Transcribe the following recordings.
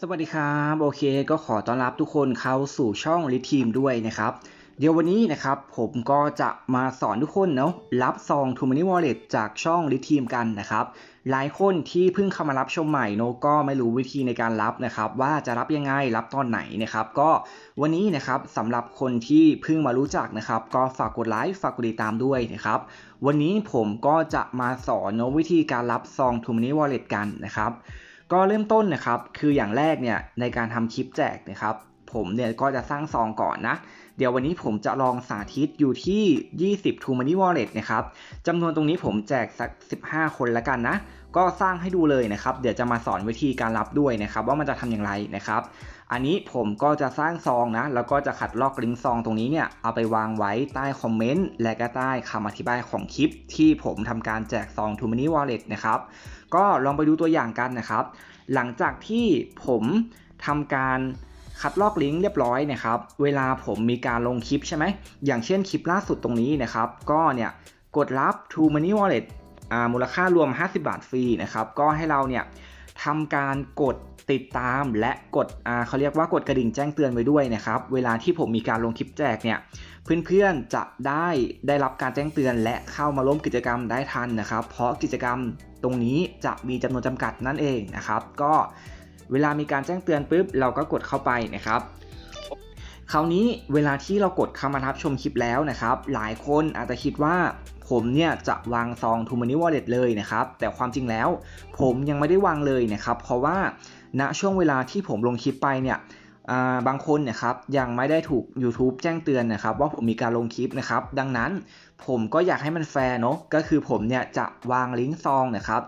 สวัสดีครับโอเค ก็ขอต้อนรับทุกคนเข้าสู่ช่องลิทีมด้วยนะครับ เดี๋ยววันนี้นะครับผมก็จะมาสอนทุกคนเนาะรับซอง t o m o n y Wallet จากช่องลิทีมกันนะครับ หลายคนที่เพิ่งเข้ามารับชมใหม่เนาะก็ไม่รู้วิธีในการรับนะครับ ว่าจะรับยังไงรับตอนไหนนะครับ ก็วันนี้นะครับสำหรับคนที่เพิ่งมารู้จักนะครับ ก็ฝากกดไลค์ฝากกดติดตามด้วยนะครับ วันนี้ผมก็จะมาสอนเนาะวิธีการรับซอง t o m o n y Wallet กันนะครับ ก็เริ่มต้นนะครับ คืออย่างแรกเนี่ยในการทำคลิปแจกนะครับ ผมเนี่ยก็จะสร้างซองก่อนนะ เดี๋ยววันนี้ผมจะลองสาธิตอยู่ที่ 20 t o Money Wallet นะครับจำนวนตรงนี้ผมแจกสัก 15 คนละกันนะ ก็สร้างให้ดูเลยนะครับ เดี๋ยวจะมาสอนวิธีการรับด้วยนะครับ ว่ามันจะทำอย่างไรนะครับ อันนี้ผมก็จะสร้างซองนะ แล้วก็จะขัดลอกลิงก์ซองตรงนี้เนี่ย เอาไปวางไว้ใต้คอมเมนต์และก็ใต้คำอธิบายของคลิป ที่ผมทำการแจกซอง t o Money Wallet นะครับ ก็ลองไปดูตัวอย่างกันนะครับ หลังจากที่ผมทำการ คัดลอกลิงก์เรียบร้อยนะครับเวลาผมมีการลงคลิปใช่ไหมอย่างเช่นคลิปล่าสุดตรงนี้นะครับก็เนี่ยกดรับ t o Money Wallet อ่ามูลค่ารวม 50 บาทฟรีนะครับก็ให้เราเนี่ยทำการกดติดตามและกดอ่าเขาเรียกว่ากดกระดิ่งแจ้งเตือนไว้ด้วยนะครับ เวลาที่ผมมีการลงคลิปแจกเนี่ยเพื่อนๆจะได้ได้รับการแจ้งเตือน และเข้ามาร่วมกิจกรรมได้ทันนะครับ เพราะกิจกรรมตรงนี้จะมีจำนวนจำกัดนั่นเองนะครับ ก็ เวลามีการแจ้งเตือนปุ๊บเราก็กดเข้าไปนะครับคราวนี้เวลาที่เรากดเข้ามาทับชมคลิปแล้วนะครับ หลายคนอาจจะคิดว่าผมเนี่ยจะวางซอง t o Money Wallet เลยนะครับ แต่ความจริงแล้ว ผมยังไม่ได้วางเลยนะครับ เพราะว่าณช่วงเวลาที่ผมลงคลิปไปเนี่ย บางคนเนะครับยังไม่ได้ถูก YouTube แจ้งเตือนนะครับว่าผมมีการลงคลิปนะครับ ดังนั้นผมก็อยากให้มันแฟร์เนาะก็คือผมเนี่ยจะวางลิงก์ซองนะครับ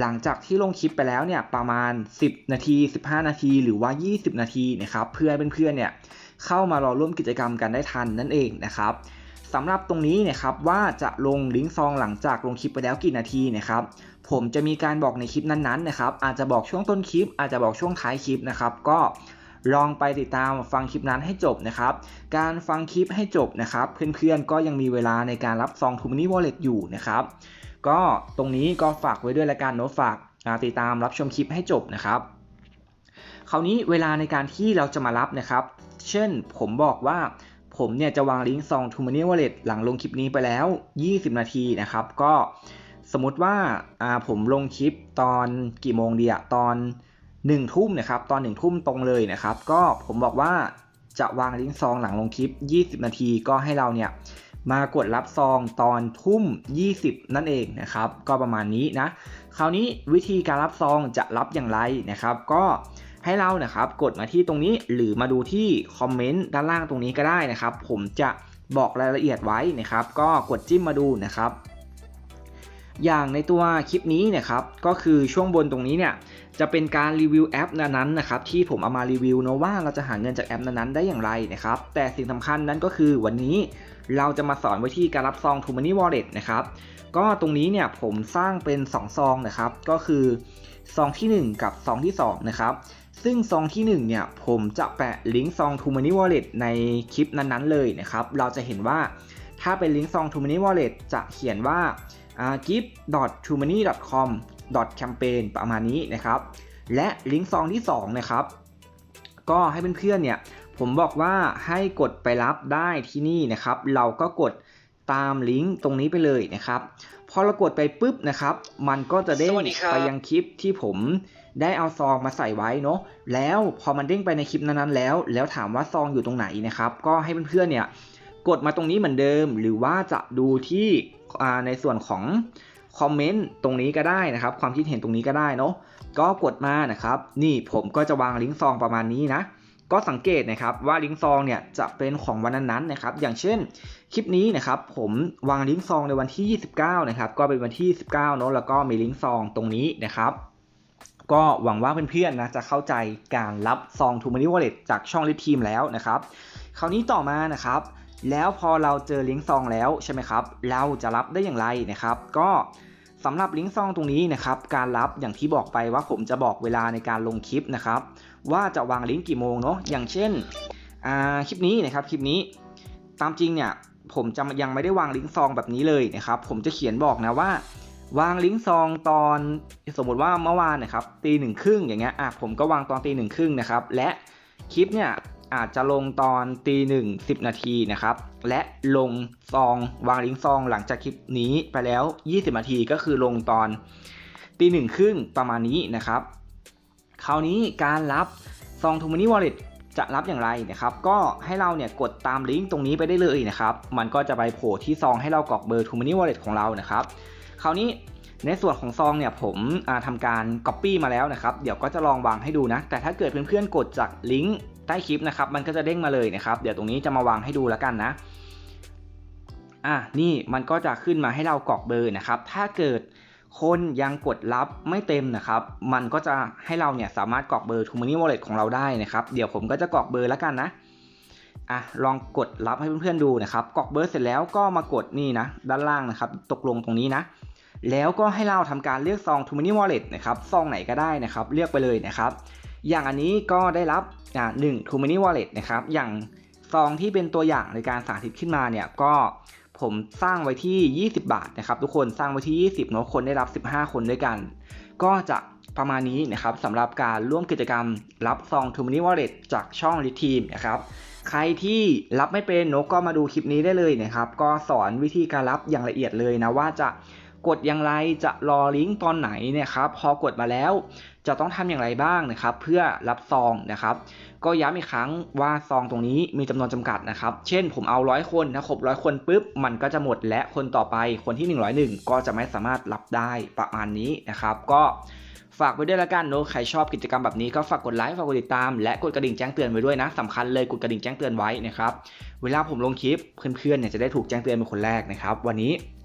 หลังจากที่ลงคลิปไปแล้วเนี่ยประมาณ 10 นาที 15 นาที หรือว่า 20 นาทีนะครับเพื่อเพื่อนๆเนี่ยเข้ามารอร่วมกิจกรรมกันได้ทันนั่นเองนะครับสำหรับตรงนี้นะครับว่าจะลงลิงก์ซองหลังจากลงคลิปไปแล้วกี่นาทีนะครับผมจะมีการบอกในคลิปนั้นๆนะครับอาจจะบอกช่วงต้นคลิป อาจจะบอกช่วงท้ายคลิปนะครับก็ ลองไปติดตามฟังคลิปนั้นให้จบนะครับ การฟังคลิปให้จบนะครับ เพื่อนๆก็ยังมีเวลาในการรับซอง t o Money Wallet อยู่นะครับ ก็ตรงนี้ก็ฝากไว้ด้วยละกันเนาะฝากติดตามรับชมคลิปให้จบนะครับคราวนี้เวลาในการที่เราจะมารับนะครับ เช่นผมบอกว่าผมเนี่ยจะวางลิงก์ซอง t o Money Wallet หลังลงคลิปนี้ไปแล้ว 20 นาทีนะครับ ก็สมมติว่าผมลงคลิปตอนกี่โมงดีอะตอน 1ทุ่มนะครับตอน1ทุ่มตรงเลยนะครับ ก็ผมบอกว่าจะวางลิงก์ซองหลังลงคลิป 20 นาทีก็ให้เราเนี่ยมากดรับซองตอนทุ่ม 20 นั่นเองนะครับ ก็ประมาณนี้นะ คราวนี้วิธีการรับซองจะรับอย่างไรนะครับ ก็ให้เรานะครับกดมาที่ตรงนี้หรือมาดูที่คอมเมนต์ด้านล่างตรงนี้ก็ได้นะครับ ผมจะบอกรายละเอียดไว้นะครับ ก็กดจิ้มมาดูนะครับ อย่างในตัวคลิปนี้นะครับ ก็คือช่วงบนตรงนี้เนี่ย จะเป็นการรีวิวแอปนั้นๆนะครับที่ผมเอามารีวิวเนาะว่าเราจะหาเงินจากแอปนั้นๆได้อย่างไรนะครับแต่สิ่งสำคัญนั้นก็คือวันนี้เราจะมาสอนวิธีการรับซอง t o Money Wallet นะครับก็ตรงนี้เนี่ยผมสร้างเป็น 2 ซองนะครับก็คือซองที่ 1 กับซองที่2นะครับซึ่งซองที่1เนี่ยผมจะแปะลิงก์ซอง t o Money Wallet ในคลิปนั้นๆเลยนะครับเราจะเห็นว่าถ้าเป็นลิงก์ซอง t o Money Wallet จะเขียนว่า gift.tomoney.com campaign ประมาณนี้นะครับ และลิงก์ซองที่2นะครับก็ให้เพื่อนๆเนี่ยผมบอกว่าให้กดไปรับได้ที่นี่นะครับ เราก็กดตามลิงก์ตรงนี้ไปเลยนะครับ พอเรากดไปปุ๊บนะครับ มันก็จะเด้งไปยังคลิปที่ผมได้เอาซองมาใส่ไว้เนาะแล้วพอมันเด้งไปในคลิปนั้นๆแล้ว แล้วถามว่าซองอยู่ตรงไหนนะครับ ก็ให้เพื่อนๆเนี่ยกดมาตรงนี้เหมือนเดิม หรือว่าจะดูที่ในส่วนของ คอมเมนต์ตรงนี้ก็ได้นะครับ ความคิดเห็นตรงนี้ก็ได้เนาะก็กดมานะครับ นี่ผมก็จะวางลิงก์ซองประมาณนี้นะก็สังเกตนะครับว่าลิงก์ซองเนี่ยจะเป็นของวันนั้นๆนะครับอย่างเช่นคลิปนี้นะครับผมวางลิงก์ซองในวันที่ 29 นะครับก็เป็นวันที่ 19เนาะแล้วก็มีลิงก์ซองตรงนี้นะครับก็หวังว่าเพื่อนๆนะจะเข้าใจการรับซอง t o Money Wallet จากช่องลิทีมแล้วนะครับคราวนี้ต่อมานะครับ แล้วพอเราเจอลิงก์ซองแล้วใช่ไหมครับ เราจะรับได้อย่างไรนะครับ ก็สำหรับลิงก์ซองตรงนี้นะครับ การรับอย่างที่บอกไปว่าผมจะบอกเวลาในการลงคลิปนะครับ ว่าจะวางลิงก์กี่โมงเนาะ อย่างเช่นคลิปนี้นะครับ คลิปนี้ ตามจริงเนี่ยผมจะยังไม่ได้วางลิงก์ซองแบบนี้เลยนะครับ ผมจะเขียนบอกนะว่า วางลิงก์ซองตอนสมมติว่าเมื่อวานนะครับตีหนึ่งครึ่งอย่างเงี้ยอะผมก็วางตอนตีหนึ่งครึ่งนะครับ และคลิปเนี่ย อาจจะลงตอนตีหนึ่งสิบนาทีนะครับ และลงซองวางลิงก์ซองหลังจากคลิปนี้ไปแล้ว 20 นาทีก็คือลงตอนตีหนึ่งครึ่งประมาณนี้นะครับ คราวนี้การรับซองทูมานี่วอลเล็ตจะรับอย่างไรนะครับ ก็ให้เราเนี่ยกดตามลิงก์ตรงนี้ไปได้เลยนะครับ มันก็จะไปโผล่ที่ซองให้เรากรอกเบอร์ทูมานี่วอลเล็ตของเรานะครับ คราวนี้ในส่วนของซองเนี่ยผมทำการ Copy มาแล้วนะครับ เดี๋ยวก็จะลองวางให้ดูนะ แต่ถ้าเกิดเพื่อนๆกดจากลิงก์ ต้คลิปนะครับมันก็จะเด้งมาเลยนะครับ เดี๋ยวตรงนี้จะมาวางให้ดูแล้วกันนะอะนี่มันก็จะขึ้นมาให้เรากรอกเบอร์นะครับ ถ้าเกิดคนยังกดรับไม่เต็มนะครับ มันก็จะให้เราเนี่ยสามารถกรอกเบอร์ t ูม m นี่วอลเล็ตของเราได้นะครับ เดี๋ยวผมก็จะกรอกเบอร์แล้วกันนะอะลองกดรับให้เพื่อนๆดูนะครับกรอกเบอร์เสร็จแล้วก็มากดนี่นะ ด้านล่างนะครับ ตกลงตรงนี้นะ แล้วก็ให้เราทำการเลือกซอง t ูม m นี่วอลเล็ตนะครับซองไหนก็ได้นะครับ เลือกไปเลยนะครับ อย่างอันนี้ก็ได้รับอ่าหนึ่ง t ูม m นี่วอลเล็ตนะครับ อย่างซองที่เป็นตัวอย่างในการสาธิตขึ้นมาเนี่ยก็ผมสร้างไว้ที่ 20 บาทนะครับ ทุกคนสร้างไว้ที่ 20เนาะคนได้รับ 15 คนด้วยกัน ก็จะประมาณนี้นะครับสำหรับการร่วมกิจกรรมรับซองทูมินิวอลเล็ตจากช่องลิทีมนะครับ ใครที่รับไม่เป็นนกก็มาดูคลิปนี้ได้เลยนะครับ ก็สอนวิธีการรับอย่างละเอียดเลยนะว่าจะ กดอย่างไรจะรอลิงก์ตอนไหนเนี่ยครับพอกดมาแล้วจะต้องทำอย่างไรบ้างนะครับ เพื่อรับซองนะครับ ก็ย้ำอีกครั้งว่าซองตรงนี้มีจำนวนจำกัดนะครับ เช่นผมเอาร้อยคนนะครบร้อยคนปุ๊บมันก็จะหมดและคนต่อไปคนที่ 101 ก็จะไม่สามารถรับได้ประมาณนี้นะครับ ก็ฝากไว้ด้วยละกันเนอะใครชอบกิจกรรมแบบนี้ก็ฝากกดไลค์ฝากกดติดตามและกดกระดิ่งแจ้งเตือนไว้ด้วยนะสำคัญเลยกดกระดิ่งแจ้งเตือนไว้นะครับเวลาผมลงคลิปเพื่อนๆเนี่ยจะได้ถูกแจ้งเตือนเป็นคนแรกนะครับ วันนี้